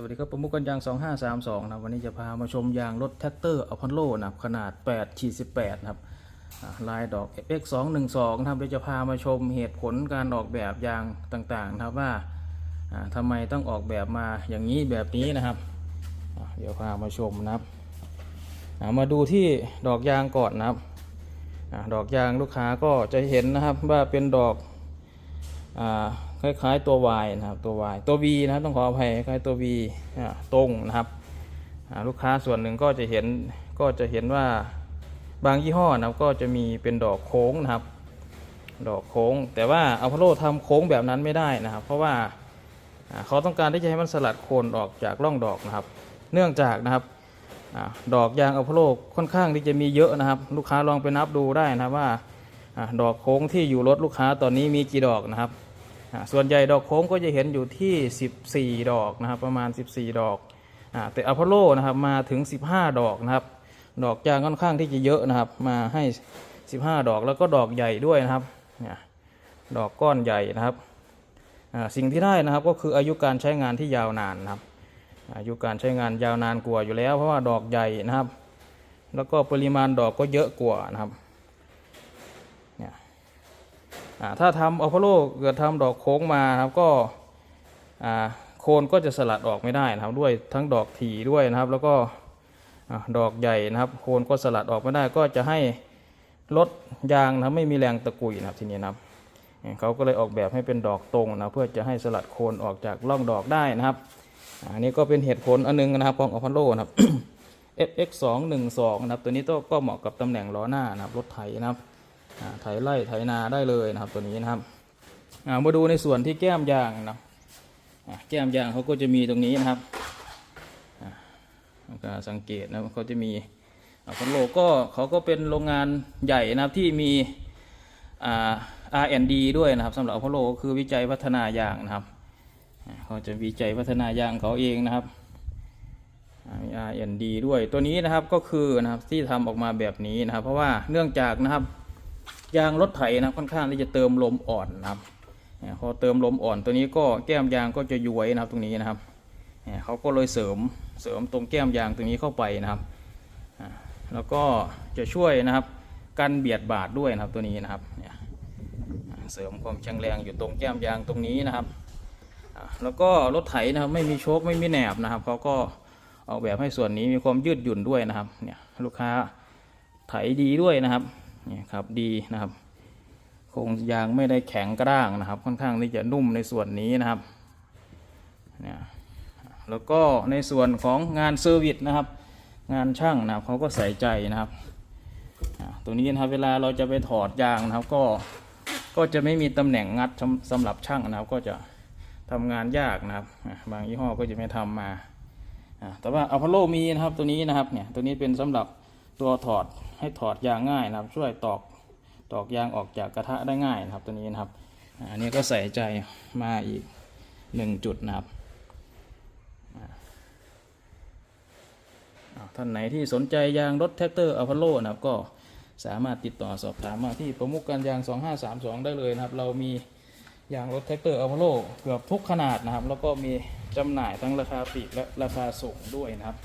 สวัสดีครับประมุกกันยาง 2532นะวันนี้จะพามาชมยางรถแท็กเตอร์อพอลโลนะขนาด8ขีด18นะครับลายดอก FX 212นะครับเดี๋ยวจะพามาชมเหตุผลการออกแบบยางต่างๆนะครับว่าอ่าทำไมต้องออกแบบมาอย่างนี้แบบนี้นะครับ เดี๋ยวพามาชมนะครับมาดูที่ดอกยางก่อนนะครับดอกยางลูกค้าก็จะเห็นนะครับว่าเป็นดอกอ คล้ายๆตัว Y นะครับตัว Y ตัว V นะครับต้องขออภัยคล้ายตัว V ตรงนะครับลูกค้าส่วนหนึ่งก็จะเห็นก็จะเห็นว่าบางยี่ห้อนะครับก็จะมีเป็นดอกโค้งนะครับ ดอกโค้ง แต่ว่าอัลพาโลทำโค้งแบบนั้นไม่ได้นะครับ เพราะว่าเขาต้องการที่จะให้มันสลัดโคนออกจากร่องดอกนะครับ เนื่องจากนะครับดอกยางอัลพาโลค่อนข้างที่จะมีเยอะนะครับ ลูกค้าลองไปนับดูได้นะว่าดอกโค้งที่อยู่รถลูกค้าตอนนี้มีกี่ดอกนะครับ ส่วนใหญ่ดอกโค้งก็จะเห็นอยู่ที่ 14 ดอกนะครับประมาณ 14 ดอกอแต่อพอลโลนะครับมาถึง 15 ดอกนะครับ ดอกยางค่อนข้างที่จะเยอะนะครับ มาให้ 15 ดอกแล้วก็ดอกใหญ่ด้วยนะครับดอกก้อนใหญ่นะครับสิ่งที่ได้นะครับก็คืออายุการใช้งานที่ยาวนานนะครับ อายุการใช้งานยาวนานกว่าอยู่แล้ว เพราะว่าดอกใหญ่นะครับ แล้วก็ปริมาณดอกก็เยอะกว่านะครับ ถ้าทำอัลพาโลเกิดทำดอกโค้งมาครับก็โคนก็จะสลัดออกไม่ได้นะครับด้วยทั้งดอกถี่ด้วยนะครับ แล้วก็ดอกใหญ่นะครับ โคนก็สลัดออกไม่ได้ ก็จะให้ลดยางนะไม่มีแรงตะกุยนะครับทีนี้นะครับเขาก็เลยออกแบบให้เป็นดอกตรงนะเพื่อจะให้สลัดโคนออกจากร่องดอกได้นะครับอันนี้ก็เป็นเหตุผลอันนึงนะครับของอัลพาโลนะครับ FX 2 1 2นะครับตัวนี้ก็เหมาะกับตำแหน่งล้อหน้านะครับรถไถนะครับ ไถไร่ไถนาได้เลยนะครับตัวนี้นะครับามาดูในส่วนที่แก้มยางนะแก้มยางเขาก็จะมีตรงนี้นะครับก็สังเกตนะเขาจะมีอ่าคอนโลก็เขาก็เป็นโรงงานใหญ่นะครับที่มีอ่า R&D ด้วยนะครับสำหรับพอลโลก็คือวิจัยพัฒนายางนะครับเขาจะวิจัยพัฒนายางเขาเองนะครับมี R&D ด้วยตัวนี้นะครับก็คือนะครับที่ทำออกมาแบบนี้นะครับ เพราะว่าเนื่องจากนะครับ ยางรถไถนะค่อนข้างที่จะเติมลมอ่อนนะครับเนี่ยพอเติมลมอ่อนตัวนี้ก็แก้มยางก็จะย้วยนะครับตรงนี้นะครับเขาก็เลยเสริมเสริมตรงแก้มยางตรงนี้เข้าไปนะครับแล้วก็จะช่วยนะครับกันเบียดบาดด้วยนะครับตัวนี้นะครับเสริมความแข็งแรงอยู่ตรงแก้มยางตรงนี้นะครับแล้วก็รถไถนะครับไม่มีโชคไม่มีแหนบนะครับเขาก็ออกแบบให้ส่วนนี้มีความยืดหยุ่นด้วยนะครับเนี่ยลูกค้าไถดีด้วยนะครับ นี่ครับดีนะครับโครงยางไม่ได้แข็งกระด้างนะครับ ค่อนข้างที่จะนุ่มในส่วนนี้นะครับเนี่ยแล้วก็ในส่วนของงานเซอร์วิสนะครับ งานช่างนะครับเขาก็ใส่ใจนะครับตัวนี้นะครับเวลาเราจะไปถอดยางนะครับก็ก็จะไม่มีตำแหน่งงัดสำหรับช่างนะครับ ก็จะทำงานยากนะครับ บางยี่ห้อก็จะไม่ทำมาอ่าแต่ว่าอพอลโลมีนะครับตัวนี้นะครับเนี่ยตัวนี้เป็นสำหรับ ตัวถอดให้ถอดยางง่ายนะครับ ช่วยตอกตอกยางออกจากกระทะได้ง่ายนะครับตัวนี้นะครับอ่าอันนี้ก็ใส่ใจมาอีกหนึ่งจุดนะครับอ่าท่านไหนที่สนใจยางรถแท็กเตอร์อัพอลโลนะครับก็สามารถติดต่อสอบถามมาที่ประมุกการยาง 2532 ได้เลยนะครับ เรามียางรถแท็กเตอร์อัพอลโลเกือบทุกขนาดนะครับ แล้วก็มีจำหน่ายทั้งราคาปลีกและราคาส่งด้วยนะครับ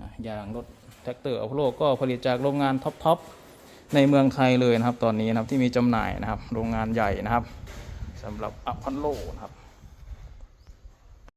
อะยางรถ ท็กเตอร์อัพโลก็ผลิตจากโรงงานท็อปๆในเมืองไทยเลยนะครับ ตอนนี้นะครับที่มีจำหน่ายนะครับโรงงานใหญ่นะครับสำหรับอัพอลโลนะครับ